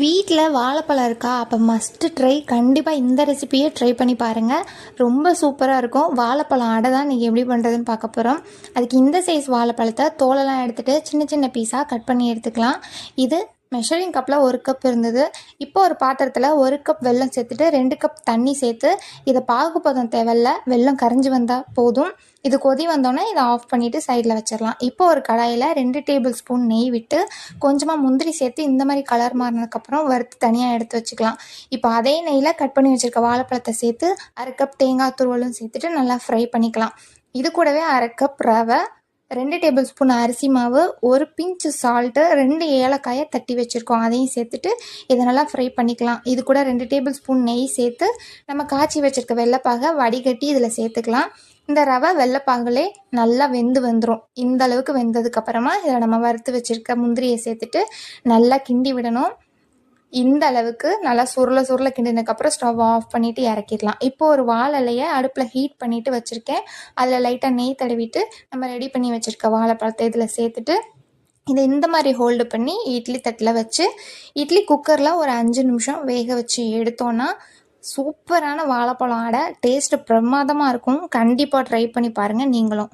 வீட்டில் வாழைப்பழம் இருக்கா அப்போ மஸ்ட்டு ட்ரை கண்டிப்பாக இந்த ரெசிபியை ட்ரை பண்ணி பாருங்கள் ரொம்ப சூப்பராக இருக்கும். வாழைப்பழம் அடை தான் நீங்கள் எப்படி பண்ணுறதுன்னு பார்க்க போகிறோம் அதுக்கு இந்த சைஸ் வாழைப்பழத்தை தோலெல்லாம் எடுத்துகிட்டு சின்ன சின்ன பீஸாக கட் பண்ணி எடுத்துக்கலாம். இது மெஷரிங் கப்பில் ஒரு கப் இருந்தது. இப்போ ஒரு பாத்திரத்தில் ஒரு கப் வெல்லம் சேர்த்துட்டு ரெண்டு கப் தண்ணி சேர்த்து இதை பாகுபதம் தேவையில்ல. வெல்லம் கரைஞ்சி வந்தால் போதும். இது கொதி வந்தோடனே இதை ஆஃப் பண்ணிவிட்டு சைடில் வச்சிடலாம். இப்போ ஒரு கடாயில் ரெண்டு டேபிள் ஸ்பூன் நெய் விட்டு கொஞ்சமாக முந்திரி சேர்த்து இந்த மாதிரி கலர் மாறினதுக்கப்புறம் வறுத்து தனியாக எடுத்து வச்சுக்கலாம். இப்போ அதே நெய்யில் கட் பண்ணி வச்சுருக்க வாழைப்பழத்தை சேர்த்து அரை கப் தேங்காய் துருவலும் சேர்த்துட்டு நல்லா ஃப்ரை பண்ணிக்கலாம். இது கூடவே அரை கப் ரவை ரெண்டு டேபிள் ஸ்பூன் அரிசி மாவு ஒரு பிஞ்சு சால்ட்டு ரெண்டு ஏலக்காயை தட்டி வச்சுருக்கோம். அதையும் சேர்த்துட்டு இதை நல்லா ஃப்ரை பண்ணிக்கலாம். இது கூட ரெண்டு டேபிள் ஸ்பூன் நெய் சேர்த்து நம்ம காய்ச்சி வச்சுருக்க வெள்ளைப்பாகை வடிகட்டி இதில் சேர்த்துக்கலாம். இந்த ரவை வெள்ளைப்பாகலே நல்லா வெந்து வந்துடும் இந்த அளவுக்கு வெந்ததுக்கப்புறமா இதில் நம்ம வறுத்து வச்சுருக்க முந்திரியை சேர்த்துட்டு நல்லா கிண்டி விடணும். இந்த அளவுக்கு நல்லா சுருள சுருள கிண்டினதுக்கப்புறம் ஸ்டவ் ஆஃப் பண்ணிவிட்டு இறக்கிடலாம். இப்போ ஒரு வாழை இலையை அடுப்பில் ஹீட் பண்ணிவிட்டு வச்சுருக்கேன். அதில் லைட்டாக நெய் தடவிட்டு நம்ம ரெடி பண்ணி வச்சுருக்க வாழைப்பழத்தை இதில் சேர்த்துட்டு இதை இந்த மாதிரி ஹோல்டு பண்ணி இட்லி தட்டில் வச்சு இட்லி குக்கரில் ஒரு அஞ்சு நிமிஷம் வேக வச்சு எடுத்தோன்னா சூப்பரான வாழைப்பழம் அடை டேஸ்ட்டு பிரமாதமாக இருக்கும். கண்டிப்பாக ட்ரை பண்ணி பாருங்கள் நீங்களும்.